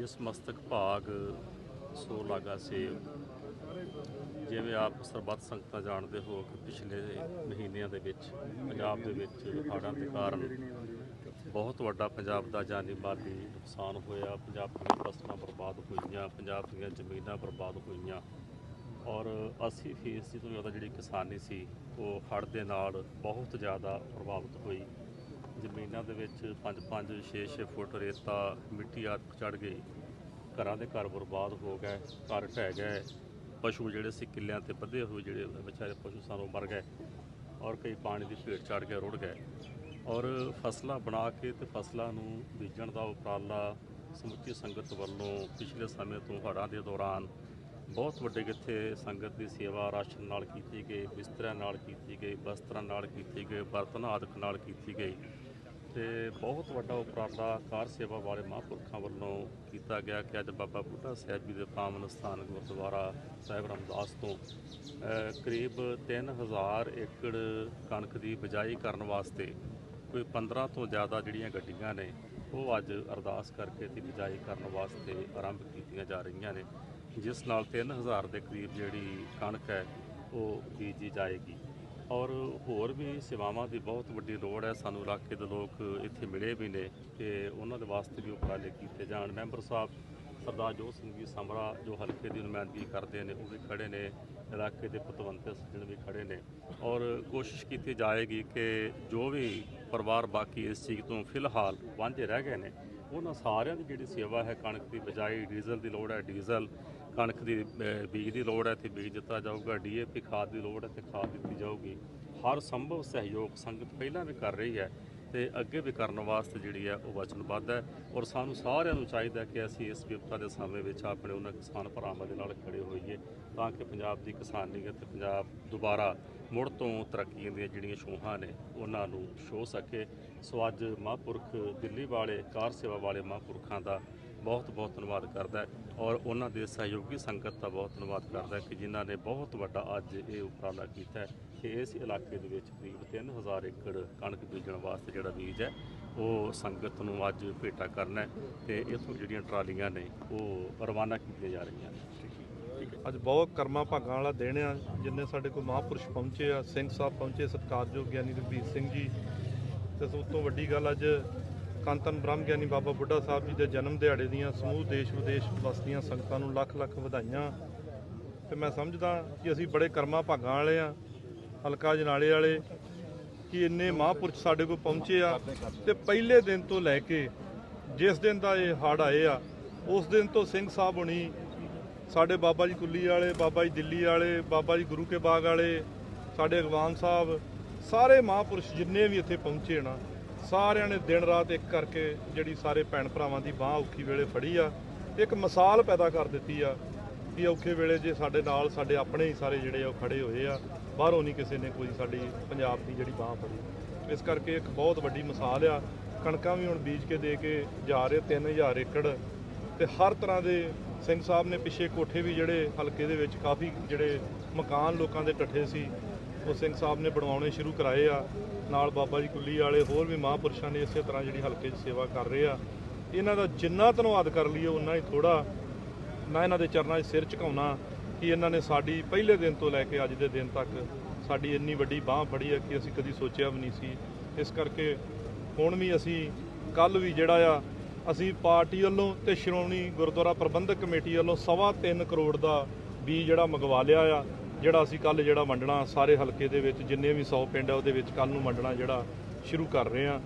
ਜਿਸ ਮਸਤਕ ਭਾਗ ਸੋ ਲਾਗਾ ਸੇਵ ਜਿਵੇਂ ਆਪ ਸਰਬੱਤ ਸੰਗਤਾਂ ਜਾਣਦੇ ਹੋ ਕਿ ਪਿਛਲੇ ਮਹੀਨਿਆਂ ਦੇ ਵਿੱਚ, ਪੰਜਾਬ ਦੇ ਵਿੱਚ ਹੜ੍ਹਾਂ ਦੇ ਕਾਰਨ ਬਹੁਤ ਵੱਡਾ ਪੰਜਾਬ ਦਾ ਜਾਨੀ ਮਾਲੀ ਨੁਕਸਾਨ ਹੋਇਆ। ਪੰਜਾਬ ਦੀਆਂ ਫਸਲਾਂ ਬਰਬਾਦ ਹੋਈਆਂ, ਪੰਜਾਬ ਦੀਆਂ ਜ਼ਮੀਨਾਂ ਬਰਬਾਦ ਹੋਈਆਂ ਔਰ 80 ਫੀਸਦੀ ਤੋਂ ਜ਼ਿਆਦਾ ਜਿਹੜੀ ਕਿਸਾਨੀ ਸੀ, ਉਹ ਹੜ੍ਹ ਦੇ ਨਾਲ ਬਹੁਤ ਜ਼ਿਆਦਾ ਪ੍ਰਭਾਵਿਤ ਹੋਈ। ਜ਼ਮੀਨਾਂ ਦੇ ਵਿੱਚ 5-5 6-6 ਫੁੱਟ ਰੇਤਾ, ਮਿੱਟੀ ਆਦਿ ਚੜ ਗਈ। ਘਰਾਂ ਦੇ ਘਰ ਬਰਬਾਦ ਹੋ ਗਏ, ਘਰ ਢਹਿ ਗਏ। ਪਸ਼ੂ ਜਿਹੜੇ ਸੀ ਕਿੱਲਿਆਂ ਤੇ ਬੱਧੇ ਹੋਏ, ਜਿਹੜੇ ਵਿਚਾਰੇ ਪਸ਼ੂ ਸਾਨੂੰ ਮਰ ਗਏ ਔਰ ਕਈ ਪਾਣੀ ਦੀ ਭੇਟ ਚੜ ਕੇ ਰੁੜ ਗਏ। ਔਰ ਫਸਲਾਂ ਬਣਾ ਕੇ ਤੇ ਫਸਲਾਂ ਨੂੰ ਬੀਜਣ ਦਾ ਉਪਰਾਲਾ ਸਮੁੱਚੀ ਸੰਗਤ ਵੱਲੋਂ ਪਿਛਲੇ ਸਮੇਂ ਤੋਂ ਹੜ੍ਹਾਂ ਦੇ ਦੌਰਾਨ ਬਹੁਤ ਵੱਡੇ ਕਿੱਥੇ ਸੰਗਤ ਦੀ ਸੇਵਾ ਰਾਸ਼ਨ ਨਾਲ ਕੀਤੀ ਗਈ, ਬਿਸਤਰਿਆਂ ਨਾਲ ਕੀਤੀ ਗਈ, ਬਸਤਰਾਂ ਨਾਲ ਕੀਤੀ ਗਈ, ਬਰਤਨ ਆਦਿਕ ਨਾਲ ਕੀਤੀ ਗਈ। ਤੇ ਬਹੁਤ ਵੱਡਾ ਉਪਰਾਲਾ ਕਾਰ ਸੇਵਾ ਵਾਲੇ ਮਹਾਂਪੁਰਖਾਂ ਵੱਲੋਂ ਕੀਤਾ ਗਿਆ ਕਿ ਅੱਜ ਬਾਬਾ ਬੁੱਢਾ ਸਾਹਿਬ ਜੀ ਦੇ ਪਾਵਨ ਸਥਾਨ ਗੁਰਦੁਆਰਾ ਸਾਹਿਬ ਰਮਦਾਸ ਤੋਂ ਅਹ, ਕਰੀਬ 3000 ਏਕੜ ਕਣਕ ਦੀ ਬਿਜਾਈ ਕਰਨ ਵਾਸਤੇ ਕੋਈ 15 ਤੋਂ ਜ਼ਿਆਦਾ ਜਿਹੜੀਆਂ ਗੱਡੀਆਂ ਨੇ ਉਹ ਅੱਜ ਅਰਦਾਸ ਕਰਕੇ ਦੀ ਬਿਜਾਈ ਕਰਨ ਵਾਸਤੇ ਆਰੰਭ ਕੀਤੀਆਂ ਜਾ ਰਹੀਆਂ ਨੇ। ਜਿਸ ਨਾਲ 3000 ਦੇ ਕਰੀਬ ਜਿਹੜੀ ਕਣਕ ਹੈ ਉਹ ਬੀਜੀ ਜਾਏਗੀ। ਔਰ ਹੋਰ ਵੀ ਸੇਵਾਵਾਂ ਦੀ ਬਹੁਤ ਵੱਡੀ ਲੋੜ ਹੈ। ਸਾਨੂੰ ਇਲਾਕੇ ਦੇ ਲੋਕ ਇੱਥੇ ਮਿਲੇ ਵੀ ਨੇ ਕਿ ਉਹਨਾਂ ਦੇ ਵਾਸਤੇ ਵੀ ਉਪਰਾਲੇ ਕੀਤੇ ਜਾਣ। ਮੈਂਬਰ ਸਾਹਿਬ ਸਰਦਾਰ ਜੋਤ ਸਿੰਘ ਜੀ ਸਮਰਾ ਜੋ ਹਲਕੇ ਦੀ ਨੁਮਾਇੰਦਗੀ ਕਰਦੇ ਨੇ, ਉਹ ਵੀ ਖੜੇ ਨੇ। ਇਲਾਕੇ ਦੇ ਪਤਵੰਤੇ ਸੱਜਣ ਵੀ ਖੜੇ ਨੇ। ਔਰ ਕੋਸ਼ਿਸ਼ ਕੀਤੀ ਜਾਏਗੀ ਕਿ ਜੋ ਵੀ ਪਰਿਵਾਰ ਬਾਕੀ ਇਸ ਚੀਜ਼ ਤੋਂ ਫਿਲਹਾਲ ਵਾਂਝੇ ਰਹਿ ਗਏ ਨੇ ਉਹਨਾਂ ਸਾਰਿਆਂ ਦੀ ਜਿਹੜੀ ਸੇਵਾ ਹੈ ਕਣਕ ਦੀ ਬਜਾਈ ਡੀਜ਼ਲ ਦੀ ਲੋੜ ਹੈ ਡੀਜ਼ਲ ਕਣਕ ਦੀ ਅਹ, ਬੀਜ ਦੀ ਲੋੜ ਹੈ ਤੇ ਬੀਜ ਦਿੱਤਾ ਜਾਊਗਾ ਡੀਏਪੀ ਖਾਦ ਦੀ ਲੋੜ ਹੈ ਤੇ ਖਾਦ ਦਿੱਤੀ ਜਾਊਗੀ। ਹਰ ਸੰਭਵ ਸਹਿਯੋਗ ਸੰਗਤ ਪਹਿਲਾਂ ਵੀ ਕਰ ਰਹੀ ਹੈ। ਤੇ ਅੱਗੇ ਵੀ ਕਰਨ ਵਾਸਤੇ ਜਿਹੜੀ ਹੈ ਉਹ ਵਚਨਬੱਧ ਹੈ ਔਰ ਸਾਨੂੰ ਸਾਰਿਆਂ ਨੂੰ ਚਾਹੀਦਾ ਕਿ ਅਸੀਂ ਇਸ ਵਿਪਤਾ ਦੇ ਸਮੇਂ ਵਿੱਚ ਆਪਣੇ ਉਹਨਾਂ ਕਿਸਾਨ ਭਰਾਵਾਂ ਦੇ ਨਾਲ ਖੜੇ ਹੋਈਏ ਤਾਂ ਕਿ ਪੰਜਾਬ ਦੀ ਕਿਸਾਨੀ ਅਤੇ ਪੰਜਾਬ ਦੁਬਾਰਾ ਮੁੜ ਤੋਂ ਤਰੱਕੀਆਂ ਦੀਆਂ ਜਿਹੜੀਆਂ ਛੋਹਾਂ ਨੇ ਉਹਨਾਂ ਨੂੰ ਛੋ ਸਕੇ। ਸੋ ਅੱਜ ਮਹਾਂਪੁਰਖ ਦਿੱਲੀ ਵਾਲੇ ਕਾਰ ਸੇਵਾ ਵਾਲੇ ਮਹਾਂਪੁਰਖਾਂ ਦਾ ਬਹੁਤ ਬਹੁਤ ਧੰਨਵਾਦ ਕਰਦਾ ਔਰ ਉਹਨਾਂ ਦੇ ਸਹਿਯੋਗੀ ਸੰਗਤ ਦਾ ਬਹੁਤ ਧੰਨਵਾਦ ਕਰਦਾ ਕਿ ਜਿਨ੍ਹਾਂ ਨੇ ਬਹੁਤ ਵੱਡਾ ਅੱਜ ਇਹ ਉਪਰਾਲਾ ਕੀਤਾ ਕਿ ਇਸ ਇਲਾਕੇ ਦੇ ਵਿੱਚ ਕਰੀਬ 3000 ਏਕੜ ਕਣਕ ਬੀਜਣ ਵਾਸਤੇ ਜਿਹੜਾ ਬੀਜ ਹੈ, ਉਹ ਸੰਗਤ ਨੂੰ ਅੱਜ ਭੇਟਾ ਕਰਨਾ ਹੈ ਤੇ ਇਥੋਂ ਜਿਹੜੀਆਂ ਟਰਾਲੀਆਂ ਨੇ, ਉਹ ਰਵਾਨਾ ਕੀਤੀਆਂ ਜਾ ਰਹੀਆਂ ਨੇ। ਅੱਜ ਬਹੁਤ ਕਰਮਾ ਭਾਗਾਂ ਵਾਲਾ ਦਿਨ ਆ, ਜਿੰਨੇ ਸਾਡੇ ਕੋਲ ਮਹਾਂਪੁਰਸ਼ ਪਹੁੰਚੇ ਆ, ਸਿੰਘ ਸਾਹਿਬ ਪਹੁੰਚੇ, ਸਤਿਕਾਰਯੋਗ ਗਿਆਨੀ ਰਘਬੀਰ ਸਿੰਘ ਜੀ। ਤੇ ਸਭ ਤੋਂ ਵੱਡੀ ਗੱਲ ਅੱਜ ਕੰਤਨ ਬ੍ਰਹਮ ਗਿਆਨੀ ਬਾਬਾ ਬੁੱਢਾ ਸਾਹਿਬ ਜੀ ਦੇ ਜਨਮ ਦਿਹਾੜੇ ਦੀਆਂ ਸਮੂਹ ਦੇਸ਼ ਵਿਦੇਸ਼ ਵਸਦੀਆਂ ਸੰਗਤਾਂ ਨੂੰ ਲੱਖ ਲੱਖ ਵਧਾਈਆਂ। ਤੇ ਮੈਂ ਸਮਝਦਾ ਕਿ ਅਸੀਂ ਬੜੇ ਕਰਮਾ ਭਾਗਾਂ ਵਾਲੇ ਆ, ਹਲਕਾ ਜਨਾਲੇ ਵਾਲੇ, ਕਿ ਇੰਨੇ ਮਹਾਂਪੁਰਸ਼ ਸਾਡੇ ਕੋਲ ਪਹੁੰਚੇ ਆ ਤੇ ਪਹਿਲੇ ਦਿਨ ਤੋਂ ਲੈ ਕੇ ਜਿਸ ਦਿਨ ਦਾ ਇਹ ਹੜ੍ਹ ਆਏ ਆ, ਉਸ ਦਿਨ ਤੋਂ ਸਿੰਘ ਸਾਹਿਬ ਹੁਣੀ ਸਾਡੇ ਬਾਬਾ ਜੀ ਕੁੱਲੀ ਵਾਲੇ, ਬਾਬਾ ਜੀ ਦਿੱਲੀ ਵਾਲੇ, ਬਾਬਾ ਜੀ ਗੁਰੂ ਕੇ ਬਾਗ ਵਾਲੇ, ਸਾਡੇ ਅਗਵਾਨ ਸਾਹਿਬ, ਸਾਰੇ ਮਹਾਂਪੁਰਸ਼ ਜਿੰਨੇ ਵੀ ਇੱਥੇ ਪਹੁੰਚੇ ਨਾ ਸਾਰਿਆਂ ਨੇ ਦਿਨ ਰਾਤ ਇੱਕ ਕਰਕੇ ਜਿਹੜੀ ਸਾਰੇ ਭੈਣ ਭਰਾਵਾਂ ਦੀ ਬਾਹ ਔਖੀ ਵੇਲੇ ਫੜੀ ਆ, ਇੱਕ ਮਿਸਾਲ ਪੈਦਾ ਕਰ ਦਿੱਤੀ ਆ ਕਿ ਔਖੇ ਵੇਲੇ ਜੇ ਸਾਡੇ ਨਾਲ ਸਾਡੇ ਆਪਣੇ ਹੀ ਸਾਰੇ ਜਿਹੜੇ ਆ ਉਹ ਖੜੇ ਹੋਏ ਆ, ਬਾਹਰੋਂ ਨਹੀਂ ਕਿਸੇ ਨੇ ਕੋਈ ਸਾਡੀ ਪੰਜਾਬ ਦੀ ਜਿਹੜੀ ਬਾਹ ਫੜੀ। ਇਸ ਕਰਕੇ ਇੱਕ ਬਹੁਤ ਵੱਡੀ ਮਿਸਾਲ ਆ, ਕਣਕਾਂ ਵੀ ਹੁਣ ਬੀਜ ਕੇ ਦੇ ਕੇ ਜਾ ਰਹੇ 3000 ਏਕੜ ਤੇ ਹਰ ਤਰ੍ਹਾਂ ਦੇ ਸਿੰਘ ਸਾਹਿਬ ਨੇ ਪਿੱਛੇ ਕੋਠੇ ਵੀ ਜਿਹੜੇ ਹਲਕੇ ਦੇ ਵਿੱਚ ਕਾਫੀ ਜਿਹੜੇ ਮਕਾਨ ਲੋਕਾਂ ਦੇ ਟੱਠੇ ਸੀ ਉਹ ਸਿੰਘ ਸਾਹਿਬ ਨੇ ਬਣਵਾਉਣੇ ਸ਼ੁਰੂ ਕਰਾਏ ਆ। ਨਾਲ ਬਾਬਾ ਜੀ ਕੁੱਲੀ ਵਾਲੇ, ਹੋਰ ਵੀ ਮਹਾਂਪੁਰਸ਼ਾਂ ਨੇ ਇਸੇ ਤਰ੍ਹਾਂ ਜਿਹੜੀ ਹਲਕੇ 'ਚ ਸੇਵਾ ਕਰ ਰਹੇ ਆ। ਇਹਨਾਂ ਦਾ ਜਿੰਨਾ ਧੰਨਵਾਦ ਕਰ ਲਈਏ ਉਨਾ ਹੀ ਥੋੜਾ ਮੈਂ ਇਹਨਾਂ ਦੇ ਚਰਨਾਂ 'ਚ ਸਿਰ ਝੁਕਾਉਣਾ ਕਿ ਇਹਨਾਂ ਨੇ ਸਾਡੀ ਪਹਿਲੇ ਦਿਨ ਤੋਂ ਲੈ ਕੇ ਅੱਜ ਦੇ ਦਿਨ ਤੱਕ ਸਾਡੀ ਇੰਨੀ ਵੱਡੀ ਬਾਹ ਫੜੀ ਹੈ ਕਿ ਅਸੀਂ ਕਦੀ ਸੋਚਿਆ ਵੀ ਨਹੀਂ ਸੀ। ਇਸ ਕਰਕੇ ਹੁਣ ਵੀ ਅਸੀਂ ਕੱਲ ਵੀ ਜਿਹੜਾ ਆ, ਅਸੀਂ ਪਾਰਟੀ ਵੱਲੋਂ ਤੇ ਸ਼੍ਰੋਮਣੀ ਗੁਰਦੁਆਰਾ ਪ੍ਰਬੰਧਕ ਕਮੇਟੀ ਵੱਲੋਂ ਸਵਾ ਤਿੰਨ ਕਰੋੜ ਦਾ ਬੀਜ ਜਿਹੜਾ ਮੰਗਵਾ ਲਿਆ ਆ। ਜਿਹੜਾ ਅਸੀਂ ਕੱਲ ਜਿਹੜਾ ਵੰਡਣਾ ਸਾਰੇ ਹਲਕੇ ਦੇ ਵਿੱਚ ਜਿੰਨੇ ਵੀ 100 ਪਿੰਡ ਆ ਉਹਦੇ ਵਿੱਚ ਕੱਲ ਨੂੰ ਵੰਡਣਾ ਜਿਹੜਾ ਸ਼ੁਰੂ ਕਰ ਰਹੇ ਆ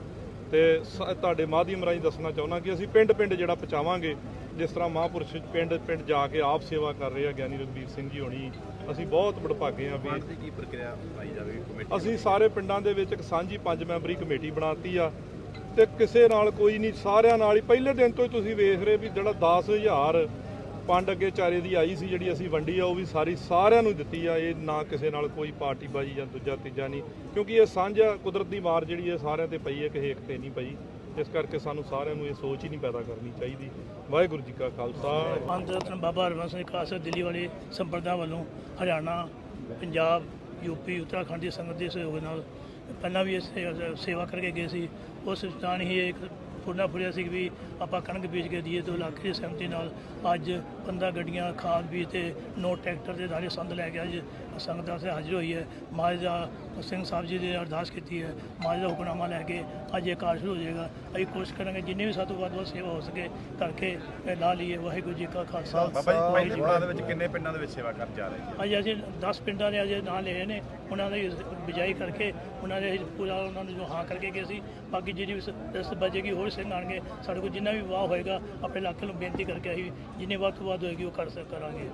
ਤੇ ਤੁਹਾਡੇ ਮਾਧਿਅਮ ਰਾਹੀਂ ਦੱਸਣਾ ਚਾਹੁੰਦਾ ਕਿ ਅਸੀਂ ਪਿੰਡ ਪਿੰਡ ਜਿਹੜਾ ਪਹੁੰਚਾਵਾਂਗੇ ਜਿਸ ਤਰ੍ਹਾਂ ਮਹਾਂਪੁਰਸ਼ ਪਿੰਡ ਪਿੰਡ ਜਾ ਕੇ ਆਪ ਸੇਵਾ ਕਰ ਰਹੇ ਆ ਗਿਆਨੀ ਰਘਬੀਰ ਸਿੰਘ ਜੀ ਹੋਣੀ ਅਸੀਂ ਬਹੁਤ ਵਡਭਾਗੇ ਆ ਵੀ ਦੀ ਕੀ ਪ੍ਰਕਿਰਿਆ ਪਾਈ ਜਾਵੇ ਕਮੇਟੀ ਅਸੀਂ ਸਾਰੇ ਪਿੰਡਾਂ ਦੇ ਵਿੱਚ ਇੱਕ ਸਾਂਝੀ ਪੰਜ ਮੈਂਬਰੀ ਕਮੇਟੀ ਬਣਾਤੀ ਆ ਤੇ ਕਿਸੇ ਨਾਲ ਕੋਈ ਨਹੀਂ ਸਾਰਿਆਂ ਨਾਲ ਹੀ ਪਹਿਲੇ ਦਿਨ ਤੋਂ ਹੀ ਤੁਸੀਂ ਵੇਖ ਰਹੇ ਵੀ ਜਿਹੜਾ 10000 ਪੰਡ ਅੱਗੇ ਚਾਰੇ ਦੀ ਆਈ ਸੀ ਜਿਹੜੀ ਅਸੀਂ ਵੰਡੀ ਆ, ਉਹ ਵੀ ਸਾਰੀ ਸਾਰਿਆਂ ਨੂੰ ਦਿੱਤੀ ਆ। ਇਹ ਨਾ ਕਿਸੇ ਨਾਲ ਕੋਈ ਪਾਰਟੀ ਬਾਜੀ ਜਾਂ ਦੂਜਾ ਤੀਜਾ ਨਹੀਂ, ਕਿਉਂਕਿ ਇਹ ਸਾਂਝਾ ਕੁਦਰਤ ਦੀ ਮਾਰ ਜਿਹੜੀ ਹੈ ਸਾਰਿਆਂ ਤੇ ਪਈ ਹੈ ਕਿਸੇ ਇੱਕ ਤੇ ਨਹੀਂ ਪਈ। ਇਸ ਕਰਕੇ ਸਾਨੂੰ ਸਾਰਿਆਂ ਨੂੰ ਇਹ ਸੋਚ ਹੀ ਨਹੀਂ ਪੈਦਾ ਕਰਨੀ ਚਾਹੀਦੀ। ਵਾਹਿਗੁਰੂ ਜੀ ਕਾ ਖਾਲਸਾ। ਪੰਥ ਰਤਨ ਬਾਬਾ ਹਰਵੰਸ ਸਿੰਘ ਖਾਲਸਾ ਦਿੱਲੀ ਵਾਲੇ ਸੰਪਰਦਾ ਵੱਲੋਂ ਹਰਿਆਣਾ, ਪੰਜਾਬ ਯੂਪੀ ਉੱਤਰਾਖੰਡ ਦੀ ਸੰਗਤ ਦੇ ਸਹਿਯੋਗ ਨਾਲ ਪਹਿਲਾਂ ਵੀ ਇਹ ਸੇ- ਸੇਵਾ ਕਰਕੇ ਗਏ ਸੀ। ਉਸ ਦੌਰਾਨ ਹੀ ਇੱਕ ਫੁਰਨਾ ਫੁਰਿਆ ਸੀ ਵੀ ਆਪਾਂ ਕਣਕ ਬੀਜ ਕੇ ਦਈਏ ਤੋਂ ਇਲਾਕੇ ਦੀ ਸਹਿਮਤੀ ਨਾਲ ਅੱਜ 15 ਗੱਡੀਆਂ ਖਾਦ ਬੀਜ ਤੇ ਨੋ ਟਰੈਕਟਰ ਦੇ ਸਾਰੇ ਸੰਦ ਲੈ ਕੇ ਅੱਜ ਸੰਗਤਾਂ ਸੇ ਹਾਜ਼ਰ ਹੋਈ ਹੈ। ਮਹਾਰਾਜ ਦਾ ਸਿੰਘ ਸਾਹਿਬ ਜੀ ਨੇ ਅਰਦਾਸ ਕੀਤੀ ਹੈ। ਮਹਾਰਾਜ ਦਾ ਹੁਕਮਨਾਮਾ ਲੈ ਕੇ ਅੱਜ ਇਹ ਕਾਰ ਸ਼ੁਰੂ ਹੋ ਜਾਏਗਾ। ਅਸੀਂ ਕੋਸ਼ਿਸ਼ ਕਰਾਂਗੇ ਜਿੰਨੇ ਵੀ ਸਾਤੋਂ ਵੱਧ ਵੱਧ ਸੇਵਾ ਹੋ ਸਕੇ ਕਰਕੇ ਲਾ ਲਈਏ। ਵਾਹਿਗੁਰੂ ਜੀ ਕਾ ਖਾਲਸਾ। ਬਾਬਾ ਜੀ ਦੇ ਵਿੱਚ ਕਿੰਨੇ ਪਿੰਡਾਂ ਦੇ ਵਿੱਚ ਸੇਵਾ ਕਰਨ ਜਾ ਰਹੇ ਜੀ? ਅੱਜ ਅਸੀਂ 10 ਪਿੰਡਾਂ ਦੇ ਅਜੇ ਨਾਂ ਲਏ ਨੇ। ਉਹਨਾਂ ਦੀ ਬਿਜਾਈ ਕਰਕੇ ਉਹਨਾਂ ਦੇ ਪੂਰਾ ਉਹਨਾਂ ਨੂੰ ਜੋ ਹਾਂ ਕਰਕੇ ਗਏ ਸੀ। ਬਾਕੀ ਜਿਹੜੀ ਵੀ ਸ- ਇਸ ਬਚੇਗੀ ਹੋਰ ਸਿੰਘ ਆਣਗੇ ਸਾਡੇ ਕੋਲ ਜਿੰਨਾ ਵੀ ਵਾਹ ਹੋਏਗਾ, ਆਪਣੇ ਇਲਾਕੇ ਨੂੰ ਬੇਨਤੀ ਕਰਕੇ ਅਸੀਂ ਜਿੰਨੇ ਵੱਧ ਤੋਂ ਵੱਧ ਹੋਏਗੀ ਉਹ ਕਰ ਸਕ, ਕਰਾਂਗੇ।